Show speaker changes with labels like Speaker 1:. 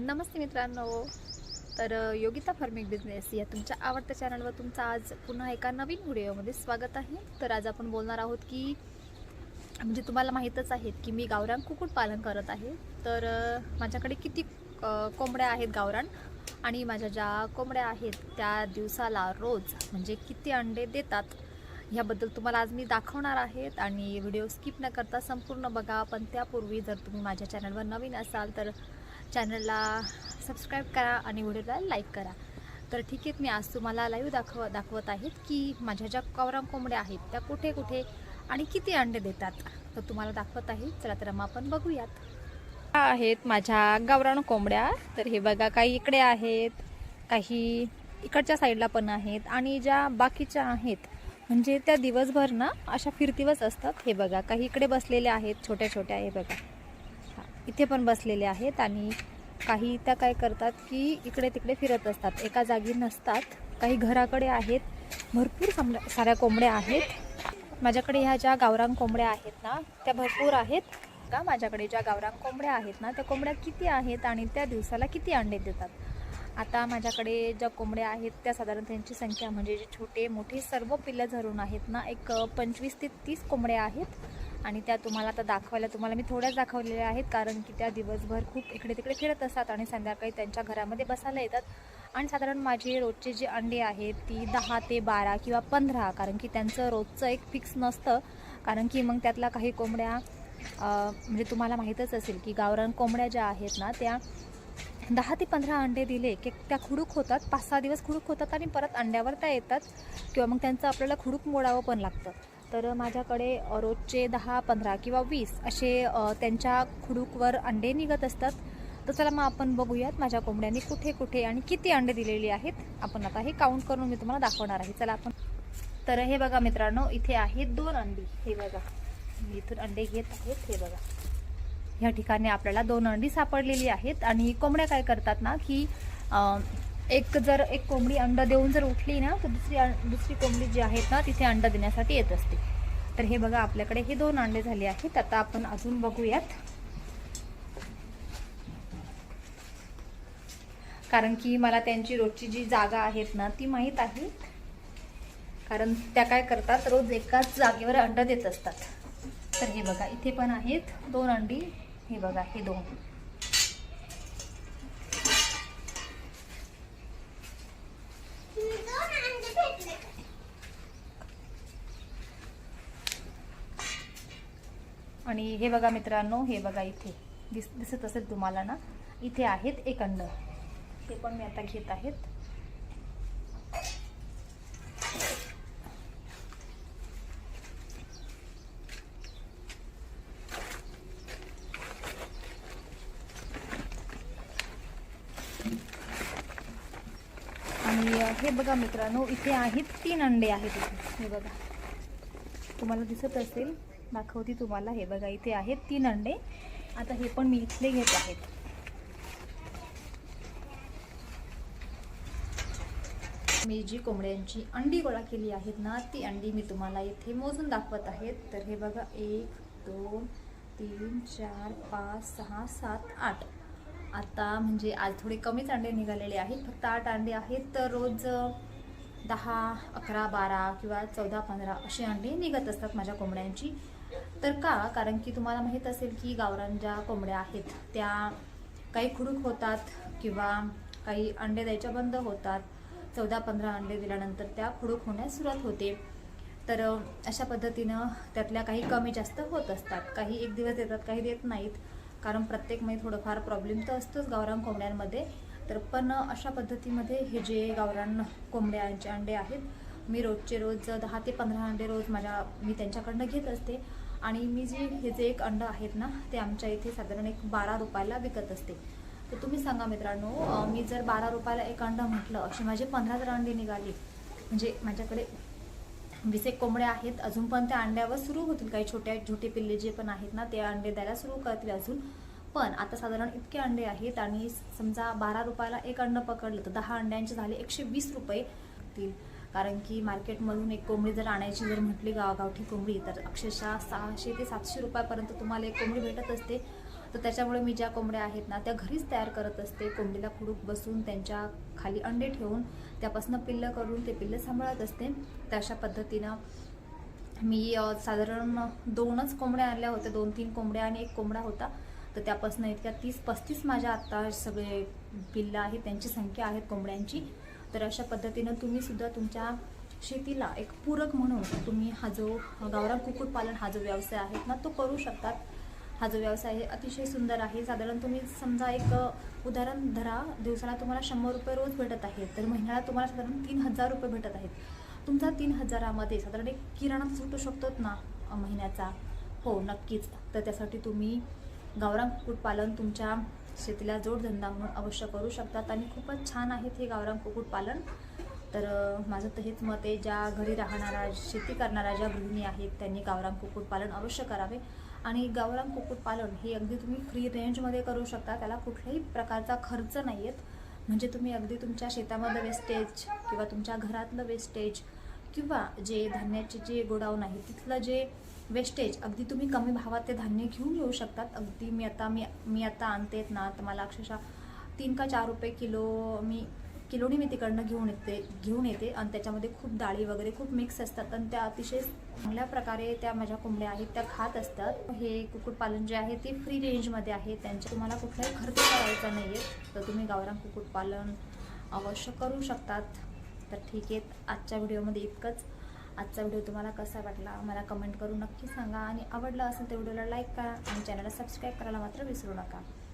Speaker 1: नमस्ते मित्रांनो. तर Yogita farming business या तुमच्या आवडत्या चॅनलवर तुमचं आज पुन्हा एका नवीन व्हिडिओमध्ये स्वागत आहे. तर आज आपण बोलणार आहोत की म्हणजे तुम्हाला माहीतच आहेत की मी गावरान कुक्कुटपालन करत आहे. तर माझ्याकडे किती कोंबड्या आहेत गावरान आणि माझ्या ज्या कोंबड्या आहेत त्या दिवसाला रोज म्हणजे किती अंडे देतात ह्याबद्दल तुम्हाला आज मी दाखवणार आहेत आणि व्हिडिओ स्किप न करता संपूर्ण बघा. पण त्यापूर्वी जर तुम्ही माझ्या चॅनलवर नवीन असाल तर चॅनलला सबस्क्राईब करा आणि व्हिडिओला लाईक करा. तर ठीक आहे मी आज तुम्हाला लाईव्ह दाखव दाखवत आहेत की माझ्या ज्या कवराम कोंबड्या आहेत त्या कुठे कुठे आणि किती अंडे देतात. तर तुम्हाला दाखवत आहे. चला तर मग आपण बघूयात. आहेत माझ्या गावरान कोंबड्या. तर हे बघा काही इकडे आहेत काही इकडच्या साईडला पण आहेत आणि ज्या बाकीच्या आहेत म्हणजे त्या दिवसभर ना अशा फिरतीवच असतात. हे बघा काही इकडे बसलेल्या आहेत छोट्या छोट्या हे बघा. इथे पण बसलेले आहेत आणि काही त्या काय करतात की इकडे तिकडे फिरत असतात. एका जागी नसतात. काही घराकडे आहेत. भरपूर समजा साऱ्या कोंबड्या आहेत. माझ्याकडे ह्या ज्या गावरांग कोंबड्या आहेत ना त्या भरपूर आहेत. का माझ्याकडे ज्या गावरांग कोंबड्या आहेत ना त्या कोंबड्या किती आहेत आणि त्या दिवसाला किती अंडे देतात. आता माझ्याकडे ज्या कोंबड्या आहेत त्या साधारण त्यांची संख्या म्हणजे जे छोटे मोठे सर्व पिल्लं धरून आहेत ना एक पंचवीस ते तीस कोंबड्या आहेत. आणि त्या तुम्हाला आता दाखवायला तुम्हाला मी थोड्याच दाखवलेल्या आहेत कारण की त्या दिवसभर खूप इकडे तिकडे फिरत असतात आणि संध्याकाळी त्यांच्या घरामध्ये बसायला येतात. आणि साधारण माझी रोजचे जे अंडे आहेत ती दहा ते बारा किंवा पंधरा कारण की त्यांचं रोजचं एक फिक्स नसतं. कारण की मग त्यातला काही कोंबड्या म्हणजे तुम्हाला माहीतच असेल की गावरान कोंबड्या ज्या आहेत ना त्या दहा ते पंधरा अंडे दिले की त्या खुडूक होतात. पाच सहा दिवस खुडूक होतात आणि परत अंड्यावर त्या येतात. किंवा मग त्यांचं आपल्याला खुडूक मोडावं पण लागतं. तर माझ्याकडे रोजचे दहा पंधरा किंवा वीस असे त्यांच्या खुडूकवर अंडे निघत असतात. तर चला मग आपण बघूयात माझ्या कोंबड्यांनी कुठे कुठे आणि किती अंडे दिलेली आहेत. आपण आता हे काउंट करून मी तुम्हाला दाखवणार आहे. चला आपण. तर हे बघा मित्रांनो इथे आहेत दोन अंडी. हे बघा. मी इथून अंडे घेत आहेत हे बघा. ह्या ठिकाणी आपल्याला दोन अंडी सापडलेली आहेत. आणि कोंबड्या काय करतात ना की एक जर एक कोंबडी अंड देऊन जर उठली ना तर दुसरी दुसरी कोंबडी जी आहेत ना तिथे अंड देण्यासाठी येत असते. तर हे बघा आपल्याकडे हे दोन अंडे झाले आहेत. आता आपण अजून बघूयात. कारण की मला त्यांची रोजची जी जागा आहेत ना ती माहीत आहे. कारण त्या काय करतात रोज एकाच जागेवर अंडा देत असतात. तर हे बघा इथे पण आहेत दोन अंडी. हे बघा हे दोन. आणि हे बघा मित्रांनो हे बघा इथे. दिस दिसत असेल तुम्हाला ना? इथे आहेत एक अंड ते पण मी आता घेत आहेत. आणि हे बघा मित्रांनो इथे आहेत तीन अंडे आहेत इथे. हे बघा. तुम्हाला दिसत असेल दाखवते तुम्हाला. हे बघा इथे आहेत तीन अंडे. आता हे पण मी इथले घेत आहेत मी जी कोंबड्यांची अंडी गोळा केली आहेत ना ती अंडी मी तुम्हाला इथे मोजून दाखवत आहेत तर हे बघा एक दोन तीन चार पाच सहा सात आठ. आता म्हणजे आज थोडे कमीच अंडे निघालेले आहेत. फक्त आठ अंडे आहेत. तर रोज दहा अकरा बारा किंवा चौदा पंधरा अशी अंडी निघत असतात माझ्या कोंबड्यांची. तर का? कारण की तुम्हाला माहीत असेल की गावरान ज्या कोंबड्या आहेत. त्या काही खुडूक होतात किंवा काही अंडे द्यायच्या बंद होतात. चौदा पंधरा अंडे दिल्यानंतर त्या खुडूक होण्यास सुरुवात होते. तर अशा पद्धतीनं त्यातल्या काही कमी जास्त होत असतात. काही एक दिवस देतात काही देत नाहीत. कारण प्रत्येकमध्ये थोडंफार प्रॉब्लेम तर असतोच गावरान कोंबड्यांमध्ये. तर पण अशा पद्धतीमध्ये हे जे गावरान कोंबड्यांचे अंडे आहेत मी रोजचे रोज दहा ते पंधरा अंडे रोज माझ्या मी त्यांच्याकडनं घेत असते. आणि मी जे हे जे एक अंड आहेत ना ते आमच्या इथे साधारण एक बारा रुपयाला विकत असते. तर तुम्ही सांगा मित्रांनो मी जर बारा रुपयाला एक अंड म्हटलं अशी माझे पंधरा जर अंडे निघाली म्हणजे माझ्याकडे वीस एक कोंबड्या आहेत अजून पण त्या अंड्यावर सुरू होतील काही छोट्या छोटे पिल्ले जे पण आहेत ना ते अंडे द्यायला सुरू करतील अजून. पण आता साधारण इतके अंडे आहेत आणि समजा बारा रुपयाला एक अंड पकडलं तर दहा अंड्यांचे झाले एकशे वीस रुपये. होतील कारण की मार्केटमधून एक कोंबडी जर आणायची जर म्हटली गावगावठी कोंबडी तर अक्षरशः सहाशे ते सातशे रुपयापर्यंत तुम्हाला एक कोंबडी भेटत असते. तर त्याच्यामुळे मी ज्या कोंबड्या आहेत ना त्या घरीच तयार करत असते. कोंबडीला खुडूक बसून त्यांच्या खाली अंडे ठेवून त्यापासून पिल्लं करून ते पिल्लं सांभाळत असते. तशा अशा पद्धतीनं मी साधारण दोनच कोंबड्या आणल्या होत्या. दोन तीन कोंबड्या आणि एक कोंबडा होता. तर त्यापासून इतक्या तीस पस्तीस माझ्या आत्ता सगळे पिल्लं आहेत त्यांची संख्या आहेत कोंबड्यांची. तर अशा पद्धतीनं तुम्ही सुद्धा तुमच्या शेतीला एक पूरक म्हणून तुम्ही हा जो गावरान कुक्कुटपालन हा जो व्यवसाय आहे ना तो करू शकतात. हा जो व्यवसाय आहे अतिशय सुंदर आहे. साधारण तुम्ही समजा एक उदाहरण धरा दिवसाला तुम्हाला शंभर रुपये रोज भेटत आहेत तर महिन्याला तुम्हाला साधारण तीन हजार रुपये भेटत आहेत. तुमचा तीन हजारामध्ये साधारण एक किराणा सुटू शकतोच ना महिन्याचा? हो नक्कीच. तर त्यासाठी तुम्ही गावरान कुक्कुटपालन तुमच्या शेतीला जोडधंदा म्हणून अवश्य करू शकतात आणि खूपच छान आहेत हे गावरान कुक्कुटपालन तर माझं तर हेच मत आहे ज्या घरी राहणाऱ्या शेती करणाऱ्या ज्या गृहिणी आहेत त्यांनी गावरान कुक्कुटपालन अवश्य करावे. आणि गावरान कुक्कुटपालन हे अगदी तुम्ही फ्री रेंजमध्ये करू शकता त्याला कुठल्याही प्रकारचा खर्च नाही आहेत म्हणजे तुम्ही अगदी तुमच्या शेतामधलं वेस्टेज किंवा तुमच्या घरातलं वेस्टेज किंवा जे धान्याचे जे गोडाऊन आहे तिथलं जे वेस्टेज अगदी तुम्ही कमी भावात ते धान्य घेऊन येऊ शकतात. अगदी मी आता मी मी आता आणतेत ना तर मला अक्षरशः तीन का चार रुपये किलो मी किलोनी मी तिकडनं घेऊन येते घेऊन येते. आणि त्याच्यामध्ये खूप डाळी वगैरे खूप मिक्स असतात. आणि त्या अतिशय चांगल्या प्रकारे त्या माझ्या कोंबड्या आहेत त्या खात असतात. हे कुक्कुटपालन जे आहे ते फ्री रेंजमध्ये आहे. त्यांचे तुम्हाला कुठलाही खर्च करायचा नाही आहे तर तुम्ही गावरान कुक्कुटपालन अवश्य करू शकतात. तर ठीक आहे आजच्या व्हिडिओमध्ये इतकंच. आजचा व्हिडिओ तुम्हाला कसा वाटला मला कमेंट करून नक्की सांगा. आणि आवडला असेल तर व्हिडिओला लाईक करा आणि चॅनलला सबस्क्राईब करायला मात्र विसरू नका.